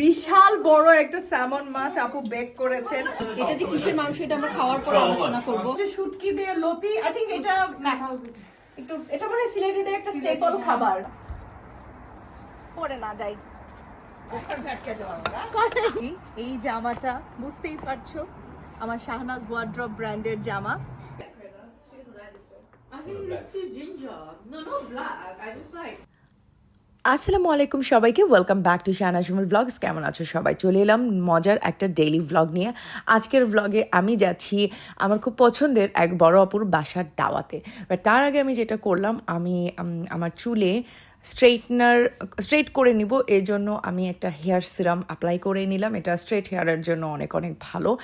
বিশাল বড় একটা স্যামন মাছ আপু বেক করেছেন। এটা যে কিসের মাংস এটা আমরা খাওয়ার পর আলোচনা করব। যে শুটকি দিয়ে লতি আই থিংক এটা একটু এটা মানে সিলেটিদের একটা স্টেপল খাবার। পরে না যাই। এই জামাটা বুঝতেই পারছ আমার শাহনাজ ওয়ার্ড্রপ ব্র্যান্ডের জামা। আসসালামু আলাইকুম সবাইকে। Welcome back to Shahana Nazmul vlogs কেমন আছো সবাই? চলে এলাম মজার একটা ডেইলি ভ্লগ নিয়ে। আজকের ভ্লগে আমি যাচ্ছি আমার খুব পছন্দের এক বড় অপুর বাসার দাওয়াতে। বাট তার আগে আমি যেটা করলাম, আমি আমার চুলে স্ট্রেটনার স্ট্রেট করে নিব। এই জন্য আমি একটা হেয়ার সিরাম অ্যাপ্লাই করে নিলাম। এটা স্ট্রেট হেয়ারের জন্য অনেক অনেক ভালো।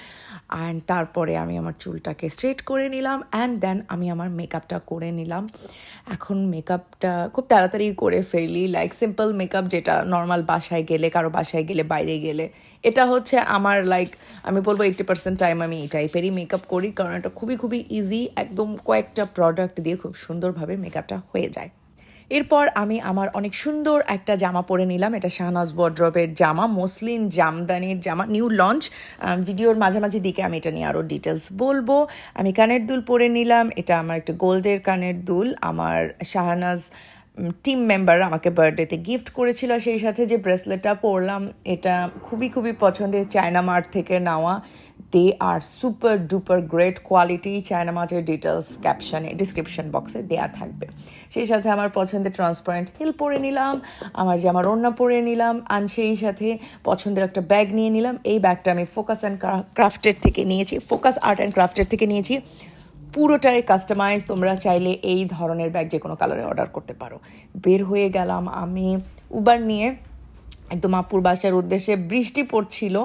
অ্যান্ড তারপরে আমি আমার চুলটাকে স্ট্রেট করে নিলাম। অ্যান্ড দেন আমি আমার মেকআপটা করে নিলাম। এখন মেকআপটা খুব তাড়াতাড়ি করে ফেলি। লাইক সিম্পল মেকআপ যেটা নর্মাল বাসায় গেলে, কারও বাসায় গেলে, বাইরে গেলে। এটা হচ্ছে আমার লাইক আমি বলব এইট্টি পার্সেন্ট টাইম আমি এই টাইপেরই মেকআপ করি। কারণ এটা খুবই খুবই ইজি একদম কয়েকটা প্রোডাক্ট দিয়ে খুব সুন্দরভাবে মেকআপটা হয়ে যায়। এরপর আমি আমার অনেক সুন্দর একটা জামা পরে নিলাম। এটা শাহনাজ বড্রবের জামা, মসলিন, জামদানির জামা নিউ লঞ্চ ভিডিওর মাঝামাঝি দিকে আমি এটা নিয়ে আরও ডিটেলস বলব। আমি কানের দুল পরে নিলাম। এটা আমার একটা গোল্ডের কানের দুল। আমার শাহনাজ টিম মেম্বার আমাকে বার্থডেতে গিফট করেছিল। সেই সাথে যে ব্রেসলেটটা পরলাম, এটা খুবই খুবই পছন্দের চায়না মার্ট থেকে নেওয়া। They are super duper great quality China মার্টের details ক্যাপশনে ডিসক্রিপশন বক্সে দেয়া থাকবে। সেই সাথে আমার পছন্দের ট্রান্সপারেন্ট হিল পরে নিলাম, আমার যে আমার ওড়না পরে নিলাম আর সেই সাথে পছন্দের একটা ব্যাগ নিয়ে নিলাম। এই ব্যাগটা আমি ফোকাস অ্যান্ড ক্রাফটের থেকে নিয়েছি ফোকাস আর্ট অ্যান্ড ক্রাফটের থেকে নিয়েছি। পুরোটাই কাস্টমাইজ তোমরা চাইলে এই ধরনের ব্যাগ যে কোনো কালারে অর্ডার করতে পারো। বের হয়ে গেলাম আমি উবার নিয়ে। একদম আপুর বাসার উদ্দেশ্যে বৃষ্টি পড়ছিল,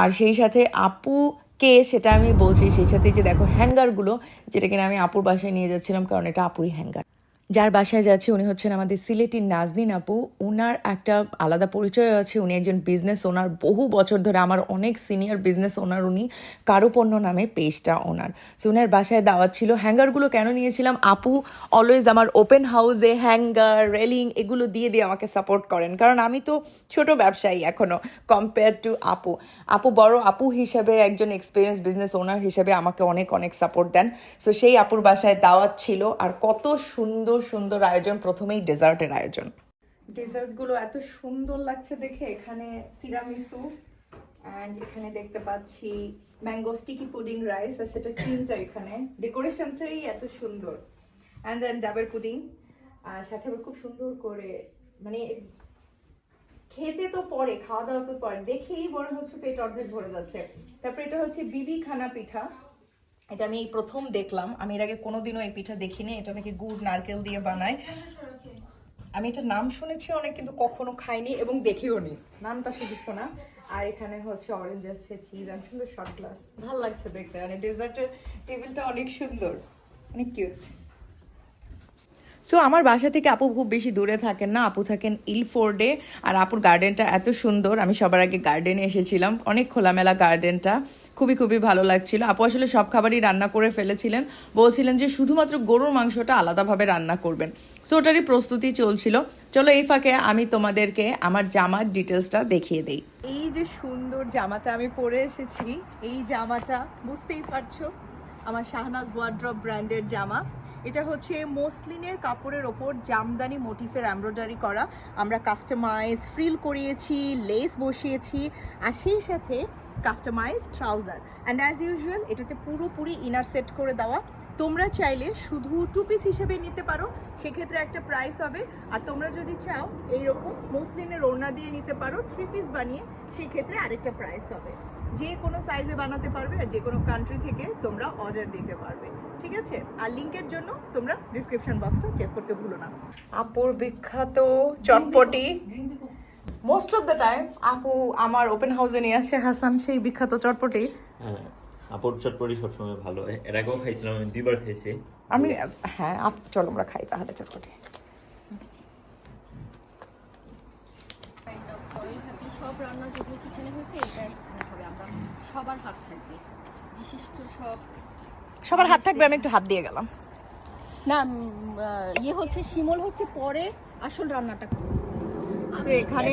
আর সেই সাথে আপু কে সেটা আমি বলছি, সেই সাথে যে দেখো হ্যাঙ্গারগুলো যেটা কিনা আমি আপুর বাসায় নিয়ে যাচ্ছিলাম, কারণ এটা আপুরই হ্যাঙ্গার যার বাসায় যাচ্ছি উনি হচ্ছেন আমাদের সিলেটির নাজনীন আপু। ওনার একটা আলাদা পরিচয় আছে, উনি একজন বিজনেস ওনার বহু বছর ধরে আমার অনেক সিনিয়র বিজনেস ওনার উনি কারও পণ্য নামে পেজটা ওনার। সো ওনার বাসায় দাওয়াত ছিল হ্যাঙ্গারগুলো কেন নিয়েছিলাম? আপু অলওয়েজ আমার ওপেন হাউসে হ্যাঙ্গার রেলিং এগুলো দিয়ে দিয়ে আমাকে সাপোর্ট করেন। কারণ আমি তো ছোট ব্যবসায়ী এখনও কম্পেয়ার টু আপু। আপু বড়, আপু হিসেবে একজন এক্সপিরিয়েন্স বিজনেস ওনার হিসেবে আমাকে অনেক অনেক সাপোর্ট দেন। সো সেই আপুর বাসায় দাওয়াত ছিল, আর কত সুন্দর সুন্দর আয়োজন, প্রথমেই ডেজার্টের আয়োজন। ডেজার্টগুলো এত সুন্দর লাগছে দেখে, এখানে তিরামিসু অ্যান্ড এখানে দেখতে পাচ্ছি ম্যাঙ্গো স্টিকি পুডিং রাইস আর সেটা ক্রিমটা এখানে। ডেকোরেশনটাই এত সুন্দর। অ্যান্ড দেন ডাবের পুডিং, আর সাথে খুব সুন্দর করে মানে খেতে তো পরে, খাওয়া দাওয়া তো পরে, দেখেই মনে হচ্ছে পেট অর্ধেক ভরে যাচ্ছে। তারপরে এটা হচ্ছে বিবি খানা পিঠা। এটা আমি এই প্রথম দেখলাম। আমি এর আগে কোনোদিনও এই পিঠা দেখিনি। এটা নাকি গুড়, নারকেল দিয়ে বানায়। আমি এটা নাম শুনেছি অনেক, কিন্তু কখনো খাইনি এবং দেখিও নি। নামটা শুধু শোনা। আর এখানে হচ্ছে অরেঞ্জ আছে চিজ আর সুন্দর শর্ট গ্লাস ভালো লাগছে দেখতে। মানে ডেজার্টের টেবিলটা অনেক সুন্দর। অনেক কিউট সো আমার বাসা থেকে আপু খুব বেশি দূরে থাকেন না। আপু থাকেন ইলফোর্ডে। আর আপুর গার্ডেনটা এত সুন্দর। আমি সবার আগে গার্ডেনে এসেছিলাম। অনেক খোলামেলা গার্ডেনটা। খুবই খুবই ভালো লাগছিল। আপু আসলে সব খাবারই রান্না করে ফেলেছিলেন। বলছিলেন যে শুধুমাত্র গরুর মাংসটা আলাদাভাবে রান্না করবেন। সো ওটারই প্রস্তুতি চলছিল। চলো এই ফাঁকে আমি তোমাদেরকে আমার জামার ডিটেলসটা দেখিয়ে দেই। এই যে সুন্দর জামাটা আমি পরে এসেছি। এই জামাটা বুঝতেই পারছ? আমার শাহনাজ ওয়ার্ড্রপ ব্র্যান্ডের জামা। এটা হচ্ছে মসলিনের কাপড়ের ওপর জামদানি মোটিফের এমব্রয়ডারি করা। আমরা কাস্টমাইজ ফ্রিল করিয়েছি লেস বসিয়েছি, আর সেই সাথে customise trouser and as usual এটাতে পুরোপুরি ইনার সেট করে দেওয়া। তোমরা চাইলে শুধু টু পিস হিসেবে নিতে পারো, সেক্ষেত্রে একটা প্রাইস হবে। আর তোমরা যদি চাও, এইরকম মসলিনের ওড়না দিয়ে নিতে পারো থ্রি পিস বানিয়ে, সেক্ষেত্রে আরেকটা প্রাইস হবে। যে কোনো সাইজে বানাতে পারবে আর যে কোনো কান্ট্রি থেকে তোমরা অর্ডার দিতে পারবে। ঠিক আছে? আর লিংকের জন্য তোমরা ডিসক্রিপশন বক্সটা চেক করতে ভুলো না। আপুর বিখ্যাত চটপটি। মোস্ট অফ দ্য টাইম আপু আমার ওপেন হাউসে নিয়ে আসে হাসান সেই বিখ্যাত চটপটি। হ্যাঁ আপর চটপটি সবসময় ভালো। এর আগেও খাইছিলাম আমি দুইবার খাইছি। আমি হ্যাঁ আপ চলো আমরা খাই তাহলে চটপটি। সব রান্না যেগুলো কিচেনে হয়েছে এটা এখানে হবে। আমরা সবার হাত থাকবে। বিশিষ্ট সব সবার হাত থাকবে আমি একটু হাত দিয়ে গেলাম। না ইয়ে হচ্ছে শিমল হচ্ছে পরে আসল রান্নাটা তো এখানে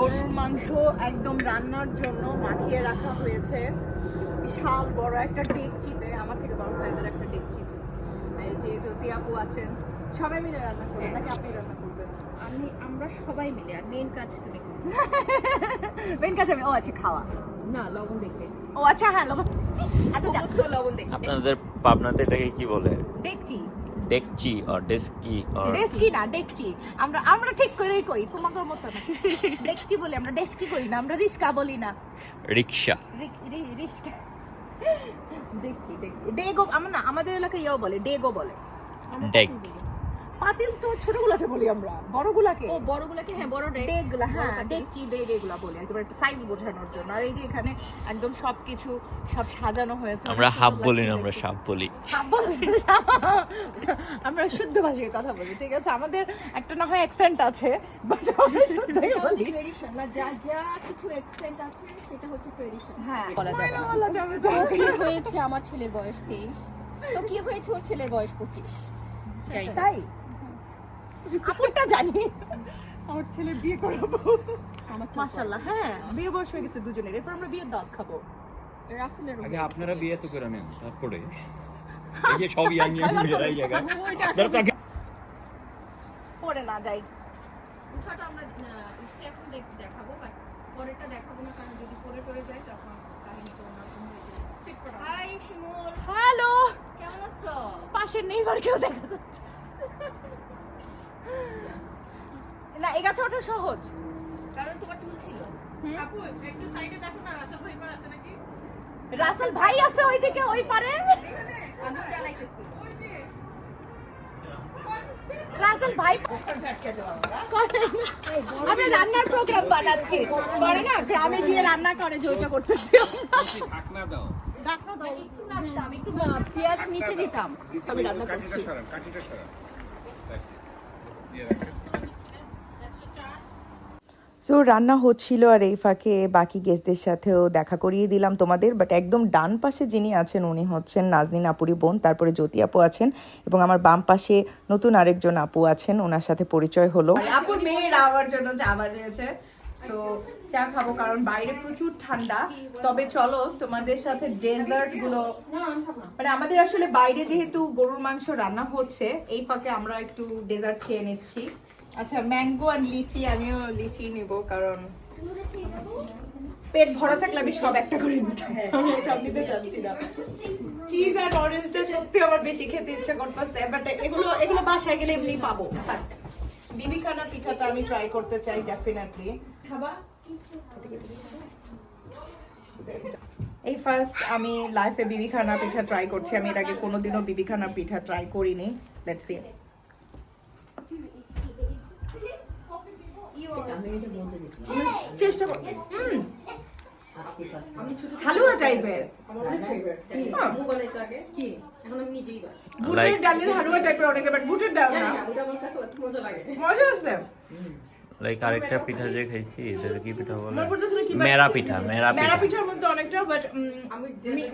গরুর মাংস একদম রান্নার জন্য মাখিয়ে রাখা হয়েছে। বিশাল বড় একটা ডেকচিতে আমার থেকে বড় সাইজের একটা ডেকচিতে যে জ্যোতি আপু আছেন সবাই মিলে রান্না করবেন নাকি আপনি রান্না করবেন? আমি আমরা সবাই মিলে আর মেন কাজ তুমি। মেন কাজ আমি ও আচ্ছা খাওয়া। না লবণ দেখবে। ও আচ্ছা হ্যাঁ লবণ আচ্ছা। লবণ দেখবে আপনাদের পাবনাতে এটাকে কি বলে? ডেকচি ডেকচি আর ডেস্কি আর ডেস্কি না ডেকচি আমরা আমরা ঠিক করেই কই তোমাদের মতো না। ডেকচি বলি আমরা ডেস্কি কই না আমরা রিস্কা বলি না। রিক্সা। রিক- রি- রিস্কা। ডেকচি ডেকচি ডেগো আমরা না আমাদের এলাকায় ইয়েও বলে ডেগো বলে। ডেক। পাতিল তো ছোটগুলাকে বলি আমরা বড়গুলাকে। ও বড়গুলোকে হ্যাঁ বড় ডেক ডেগুলা হ্যাঁ। ডেকচি ডেগ এগুলা বলি একেবারে একটা সাইজ বোঝানোর জন্য। আর এই যে এখানে একদম সবকিছু সব সাজানো হয়েছে আমরা হাফ বলি না আমরা সাপ বলি। আমরা শুদ্ধ ভাষায় কথা বলি ঠিক আছে? আমাদের একটা না হয় অ্যাকসেন্ট আছে বাট আমরা শুদ্ধই বলি হচ্ছে ট্রেডিশন না যা যা কিছু এক্সেন্ট আছে সেটা হচ্ছে ট্রেডিশন হ্যাঁ বলা যাবে বলা যাবে কি হয়েছে আমার ছেলের বয়স তেইশ? তো কি হয়েছে ওর ছেলের বয়স পঁচিশ? যাই না। তাই? আপুরটা জানি। আমার ছেলে বিয়ে করাবো। আমার মাশাআল্লাহ হ্যাঁ বিয়ের বয়স হয়ে গেছে দুজনের এরপর আমরা বিয়ের দাওয়াত খাব। রাসেলের আগে আপনারা বিয়ে তো করে নেন তারপরে। এই যে সব ইয়াং ইয়াং মেয়েরাই জায়গা আপনারা তো পরে না যাই। উঠাটা আমরা উঠছি এখন দেখ- দেখাবো বাট পরেরটা দেখাবো না কারণ যদি পরে পরে যায় তখন হয়ে যাবে। হাই শিমুল। হ্যালো কেমন আছো? পাশের নেইবারকেও দেখা যাচ্ছে। এই গাছে ওঠা সহজ। কারণ তোমার টুল ছিল। রাসেল ভাই আছে ওইদিকে ওই পারে। আগুন জ্বালাইতেছি। রাসেল ভাই আমরা রান্নার প্রোগ্রাম বানাচ্ছি। করে না? গ্রামে গিয়ে রান্না করে যে ওইটা করতেছি ঢাকনা দাও। ডাকনা দাও। একটু নাড়তাম একটু পেঁয়াজ নিচে দিতাম। আমি রান্না করছি। কাঠিটা সরান কাঠিটা সরান দিয়ে রাখেন। সো রান্না হচ্ছিল আর এই ফাঁকে বাকি গেস্টদের সাথেও দেখা করিয়ে দিলাম তোমাদের বাট একদম ডান পাশে যিনি আছেন, উনি হচ্ছেন নাজনীন আপুরি বোন, তারপরে জ্যোতি আপু আছেন এবং আমার বাম পাশে নতুন আরেকজন আপু আছেন ওনার সাথে পরিচয় হলো। আপুর মেয়ের আবার জন্য চা বানিয়েছে। সো চা খাব কারণ বাইরে প্রচুর ঠান্ডা। তবে চলো তোমাদের সাথে ডেজার্টগুলো মানে আমাদের আসলে বাইরে যেহেতু গরুর মাংস রান্না হচ্ছে, এই ফাঁকে আমরা একটু ডেজার্ট খেয়ে নিচ্ছি। আচ্ছা ম্যাঙ্গো আর লিচি আমিও লিচি নিব কারণ পেট ভরা থাকলে আমি সব একটা করে নিতে আমি সব নিতে চাচ্ছি না। চিজ আর অরেঞ্জটা সত্যি আমার বেশি খেতে ইচ্ছা করতেছে বাট এগুলো এগুলো বাসায় গেলে এমনি পাবো। বিবিখানা পিঠাটা আমি ট্রাই করতে চাই ডেফিনেটলি খাবা? এই ফার্স্ট আমি লাইফে বিবিখানা পিঠা ট্রাই করছি আমি এর আগে কোনোদিনও বিবিখানা পিঠা ট্রাই করিনি। লেটস সি চেষ্টা কর। হুম। হালুয়া টাইপের হ্যাঁ। বুটের ডালের হালুয়া টাইপের অনেকে বাট বুটের ডাল না? মজা আছে? লাইক আরেকটা পিঠা যে খাইছি এটা কি পিঠা বলে? মেরা পিঠা মেরা মেরা পিঠার মধ্যে অনেকটা বাট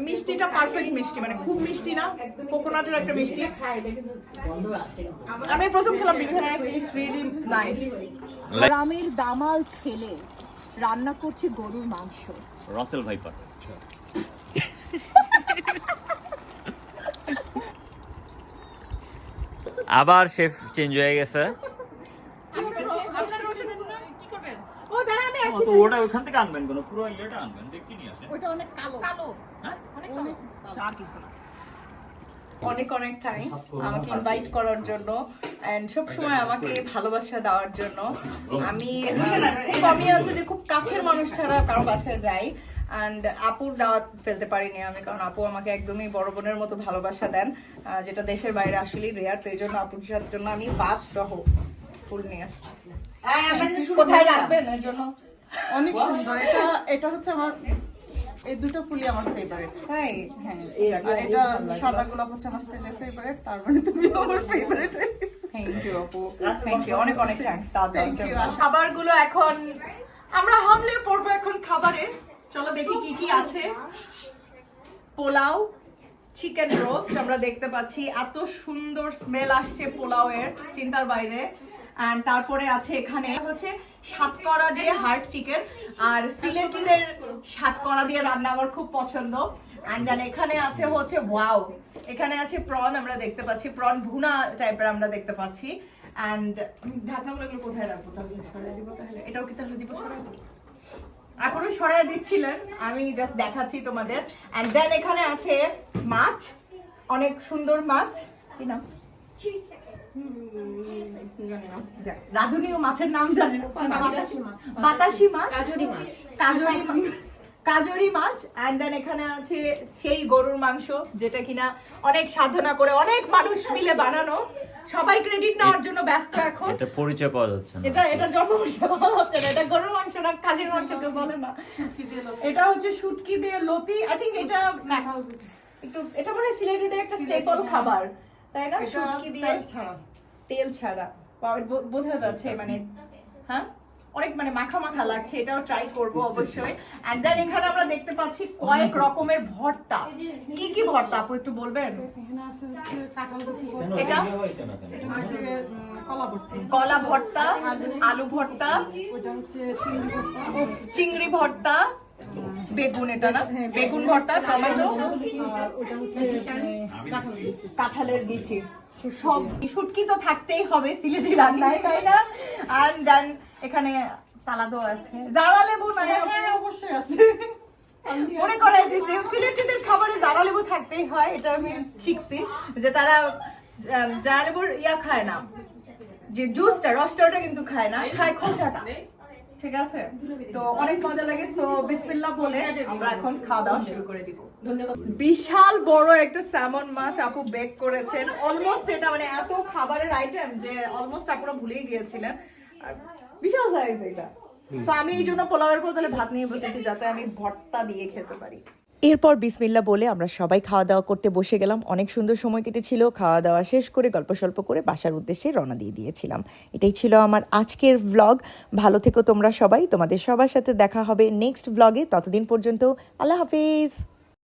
মিষ্টিটা পারফেক্ট মিষ্টি মানে খুব মিষ্টি না? কোকোনাটের একটা মিষ্টি। আমি প্রথম খেলাম বিবিখানা ইটস রিয়েলি নাইস গ্রামের দামাল ছেলে রান্না করছে গরুর মাংস। রাসেল ভাইপার আবার শেফ চেঞ্জ হয়ে গেছে। কি করবেন ও দাঁড়া আমি আসি। তো ওটা ওখান থেকে আনবেন কোনো পুরো ইয়েটা আনবেন দেখছি নিয়ে আসেন ওটা অনেক কালো। কালো। হ্যাঁ? অনেক কালো। আর কিছু না অনেক অনেক থ্যাঙ্কস আমাকে ইনভাইট করার জন্য। এন্ড সব সময় আমাকে ভালোবাসা দেওয়ার জন্য আমি খুব আমি আছে যে খুব কাছের মানুষ ছাড়া কারও বাসায় যাই। অ্যান্ড আপুর দাওয়াত ফেলতে পারিনি আমি কারণ আপু আমাকে একদমই বড় বোনের মতো ভালোবাসা দেন। যেটা দেশের বাইরে আসলেই রেয়ার তো এই জন্য আপুর সাথে জন্য আমি পাঁচ সহ ফুল নিয়ে আসছি। কোথায় রাখবেন এর জন্য? অনেক সুন্দর। এটা এটা হচ্ছে আমার এই দুটো ফুলই আমার ফেভারিট তাই? হ্যাঁ আর এটা সাদা গোলাপ হচ্ছে আমার ছেলের ফেভারিট তার মানে তুমি আমার ফেভারিট থ্যাংক ইউ আপু থ্যাংক অনেক অনেক খাবারগুলো এখন আমরা হামলে পড়ব এখন খাবারে চলো দেখি কি কি আছে। পোলাও চিকেন রোস্ট আমরা দেখতে পাচ্ছি এত সুন্দর স্মেল আসছে পোলাওয়ের চিন্তার বাইরে। তারপরে আছে এখানে হচ্ছে সাতকরা দিয়ে হার্ট চিকেন আর সিলেটিদের সাতকরা দিয়ে রান্না আমার খুব পছন্দ। অ্যান্ড দেন এখানে আছে হচ্ছে ওয়াও এখানে আছে প্রন আমরা দেখতে পাচ্ছি প্রন ভুনা টাইপের আমরা দেখতে পাচ্ছি। এটাও দিচ্ছিলেন, আমি জাস্ট দেখাচ্ছি তোমাদের। দেন এখানে আছে মাছ, অনেক সুন্দর মাছ। কি নাম? রাঁধুনিও মাছের নাম জানে বাতাসি মাছ। কাজরি মাছ। কাজরি মা- কাজরি মাছ অ্যান্ড দেন এখানে আছে সেই গরুর মাংস যেটা কিনা অনেক সাধনা করে অনেক মানুষ মিলে বানানো। সবাই ক্রেডিট নেওয়ার জন্য ব্যস্ত এখন। এটা পরিচয় পাওয়া যাচ্ছে না। এটা এটার জন্ম পরিচয় বলা হচ্ছে না। এটা গরুর মাংস না কাজের মাংস কেউ বলে না। এটা হচ্ছে শুটকি দিয়ে লতি। আই থিঙ্ক এটা একটু এটা মানে সিলেটিদের একটা স্টেপল খাবার। তাই না? শুটকি দিয়ে তেল ছাড়া। তেল ছাড়া। বোঝা যাচ্ছে মানে হ্যাঁ? অনেক মানে মাখা মাখা লাগছে এটাও ট্রাই করব অবশ্যই। এন্ড দেন এখানে আমরা দেখতে পাচ্ছি কয়েক রকমের ভর্তা। কি কি ভর্তা। আপু একটু বলবেন? এটা? কলা ভর্তা। আলু। ভর্তা। ওটা হচ্ছে চিংড়ি ভর্তা। উফ, চিংড়ি ভর্তা। বেগুন এটা না? বেগুন ভর্তা টমেটো ওটা হচ্ছে। কাঁঠালের বিচি। সব শুটকি তো থাকতেই হবে সিলেটি রান্নায় তাই না? আর দেন এখানে সালাদও আছে। জারা লেবু না? হ্যাঁ অবশ্যই আছে। মনে করাই দিয়েছে সিলেটিদের খাবারে জারা লেবু থাকতেই হয় এটা আমি শিখছি যে তারা জারা লেবুর ইয়া খায় না। যে জুসটা রসটা ওটা কিন্তু খায় না। খায় খোসাটা। ঠিক আছে? তো অনেক মজা লাগে তো বিসমিল্লাহ বলে আমরা এখন খাওয়া দাওয়া শুরু করে দিব। বিশাল বড় একটা স্যামন মাছ আপু বেক করেছেন। অলমোস্ট এটা মানে এত খাবারের আইটেম যে অলমোস্ট আপুরা ভুলেই গিয়েছিলেন। বিশাল সাইজ এটা। তো আমি এই জন্য পোলাওয়ের পর তাহলে ভাত নিয়ে বসেছি যাতে আমি ভর্তা দিয়ে খেতে পারি। এরপর বিসমিল্লা বলে আমরা সবাই খাওয়া দাওয়া করতে বসে গেলাম। অনেক সুন্দর সময় কেটেছিল। খাওয়া দাওয়া শেষ করে গল্প স্বল্প করে বাসার উদ্দেশ্যে রওনা দিয়ে দিয়েছিলাম। এটাই ছিল আমার আজকের ভ্লগ ভালো থেকো তোমরা সবাই। তোমাদের সবার সাথে দেখা হবে নেক্সট ভ্লগে ততদিন পর্যন্ত আল্লাহ হাফিজ।